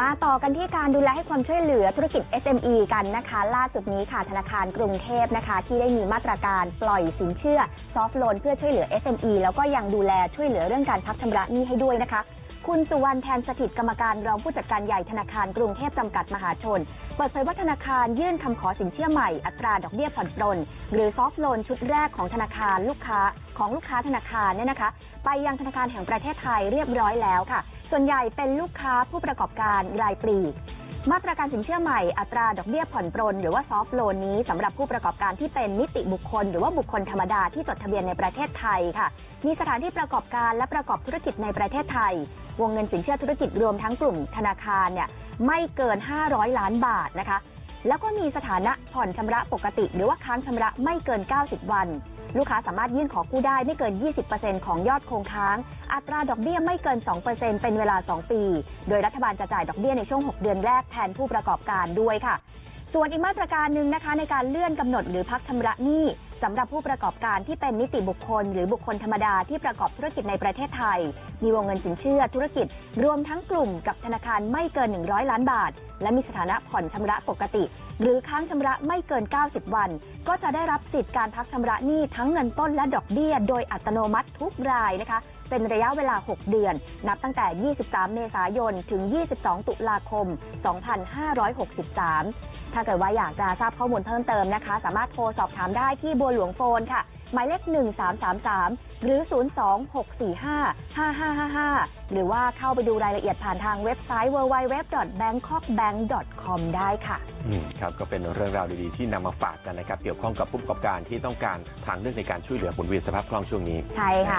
มาต่อกันที่การดูแลให้ความช่วยเหลือธุรกิจ SME กันนะคะ ล่าสุดนี้ค่ะธนาคารกรุงเทพนะคะ ที่ได้มีมาตรการปล่อยสินเชื่อซอฟท์โลนเพื่อช่วยเหลือ SME แล้วก็ยังดูแลช่วยเหลือเรื่องการพักชำระหนี้ให้ด้วยนะคะ คุณสุวรรณแทนสถิตกรรมการรองผู้จัดการใหญ่ธนาคารกรุงเทพจำกัดมหาชน เปิดเผยว่าธนาคารยื่นคำขอสินเชื่อใหม่อัตราดอกเบี้ยผ่อนปรนหรือซอฟท์โลนชุดแรกของธนาคารลูกค้าของลูกค้าธนาคารเนี่ยนะคะ ไปยังธนาคารแห่งประเทศไทยเรียบร้อยแล้วค่ะ ส่วนใหญ่เป็นลูกค้าผู้ประกอบการรายปลีก มาตรการสินเชื่อใหม่อัตราดอกเบี้ยผ่อนปรนหรือว่าซอฟท์โลนนี้สำหรับผู้ประกอบการที่เป็นนิติบุคคล หรือว่าบุคคลธรรมดาที่จดทะเบียนในประเทศไทยค่ะ มีสถานที่ประกอบการและประกอบธุรกิจในประเทศไทย วงเงินสินเชื่อธุรกิจรวมทั้งกลุ่มธนาคารเนี่ยไม่เกิน 500 ล้านบาทนะคะ แล้วก็มีสถานะผ่อนชำระปกติ หรือว่าค้างชำระไม่เกิน 90 วัน ลูกค้าสามารถยื่นขอกู้ได้ไม่เกิน 20%ของยอดคงค้าง อัตราดอกเบี้ยไม่เกิน 2%เป็นเวลา 2 ปี โดยรัฐบาลจะจ่ายดอกเบี้ยในช่วง 6 เดือนแรกแทนผู้ประกอบการด้วยค่ะ ส่วนอีกมาตรการหนึ่งนะคะในการเลื่อนกำหนดหรือพักชำระหนี้สำหรับผู้ประกอบการที่เป็นนิติบุคคล หรือบุคคลธรรมดาที่ประกอบธุรกิจในประเทศไทย มีวงเงินสินเชื่อธุรกิจ รวมทั้งกลุ่มกับธนาคารไม่เกิน 100 ล้านบาท และมีสถานะผ่อนชำระปกติ หรือค้างชำระไม่เกิน 90 วัน ก็จะได้รับสิทธิ์การพักชำระหนี้ทั้งเงินต้นและดอกเบี้ย โดยอัตโนมัติทุกรายนะคะ เป็นระยะเวลา 6 เดือน นับตั้งแต่ 23 เมษายน ถึง 22 ตุลาคม 2563 ถ้าเกิดว่าอยากจะทราบข้อมูลเพิ่มเติมนะคะ สามารถโทรสอบถามได้ที่บัวหลวงโฟนค่ะ หมายเลข 1333 หรือ 026455555 หรือว่าเข้าไปดูรายละเอียดผ่านทางเว็บไซต์ www.bangkokbank.com ได้ค่ะ อืมครับก็เป็นเรื่องราวดีๆที่นำมาฝากกันนะครับ เกี่ยวข้องกับผู้ประกอบการที่ต้องการทางเลือกในการช่วยเหลือหมุนเวียนสภาพคล่องช่วงนี้ ใช่ค่ะ